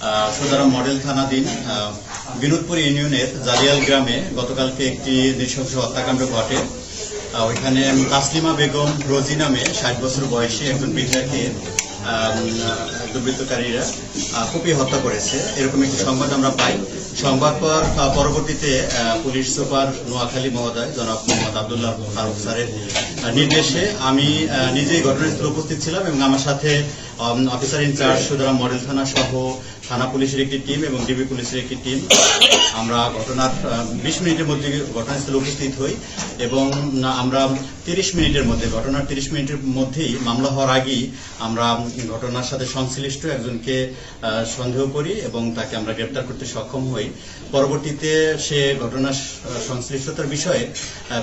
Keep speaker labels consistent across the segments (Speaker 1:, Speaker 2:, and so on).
Speaker 1: আহ, model থানাধীন বিনোদপুর ইউনিয়নের জালিয়াল গ্রামে গতকালকে একটি নৃশংস হত্যাকাণ্ড ঘটে। ওইখানে তাসলিমা বেগম রোজি নামে ষাট বছর বয়সী একজন বৃদ্ধাকে দুর্বৃত্তকারীরা কুপিয়ে হত্যা করেছে। এরকম একটি সংবাদ আমরা পাই। সংবাদ পর পরবর্তীতে পুলিশ সুপার নোয়াখালী মহোদয় জনাব মোহাম্মদ আবদুল্লাহ ফারুক স্যারের নির্দেশে আমি নিজেই ঘটনাস্থলে উপস্থিত ছিলাম এবং আমার সাথে অফিসার ইনচার্জ সুতরাং মডেল থানা সহ থানা পুলিশের একটি টিম এবং ডিবি পুলিশের একটি টিম। আমরা ঘটনার বিশ মিনিটের মধ্যে ঘটনাস্থলে উপস্থিত হই এবং আমরা তিরিশ মিনিটের মধ্যে, ঘটনার তিরিশ মিনিটের মধ্যেই মামলা হওয়ার আগেই আমরা ঘটনার সাথে সংশ্লিষ্ট একজনকে সন্দেহ করি এবং তাকে আমরা গ্রেপ্তার করতে সক্ষম হই। পরবর্তীতে সে ঘটনার সংশ্লিষ্টতার বিষয়ে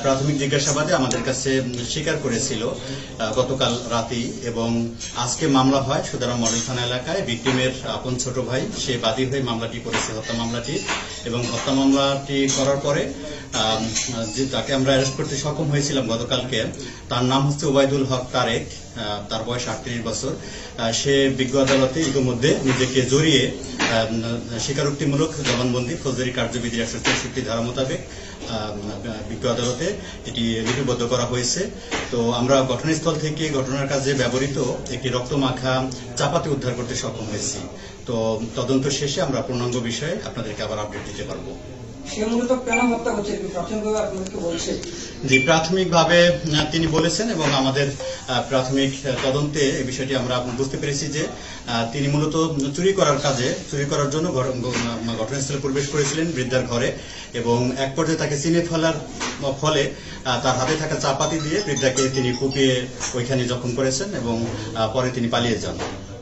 Speaker 1: প্রাথমিক জিজ্ঞাসাবাদে আমাদের কাছে স্বীকার করেছিল গতকাল রাতেই এবং আজকে মামলা হয় সুতরাং মডেল থানা এলাকায় ভিক্টিমের আপন ছোট ভাই, সে বাদী হয়ে মামলাটি করেছে, হত্যা মামলাটি। এবং হত্যা মামলাটি করার পরে যে তাকে আমরা অ্যারেস্ট করতে সক্ষম হয়েছিলাম গতকালকে, তার নাম হচ্ছে ওবায়দুল হক তারেক তার বয়স আটত্রিশ বছর। সে বিজ্ঞ আদালতে ইতিমধ্যে নিজেকে জড়িয়ে স্বীকারোক্তিমূলক জবানবন্দি, ফৌজদারি কার্যবিধির একশো চৌষট্টি ধারা মোতাবেক বিজ্ঞ আদালতে এটি লিপিবদ্ধ করা হয়েছে। তো আমরা ঘটনাস্থল থেকে ঘটনার কাজে ব্যবহৃত একটি রক্তমাখা চাপাতে উদ্ধার করতে সক্ষম হয়েছি। তো তদন্ত শেষে আমরা পূর্ণাঙ্গ বিষয়ে আপনাদেরকে আবার আপডেট দিতে পারব। জি, প্রাথমিকভাবে তিনি বলেছেন এবং আমাদের প্রাথমিক তদন্তে এই বিষয়টি আমরা বুঝতে পেরেছি যে তিনি মূলত চুরি করার কাজে, চুরি করার জন্য ঘটনাস্থলে প্রবেশ করেছিলেন বৃদ্ধার ঘরে এবং এক পর্যায়ে তাকে চিনে ফেলার ফলে তার হাতে থাকা চাপাতি দিয়ে বৃদ্ধাকে তিনি কুপিয়ে ওইখানে জখম করেছেন এবং পরে তিনি পালিয়ে যান।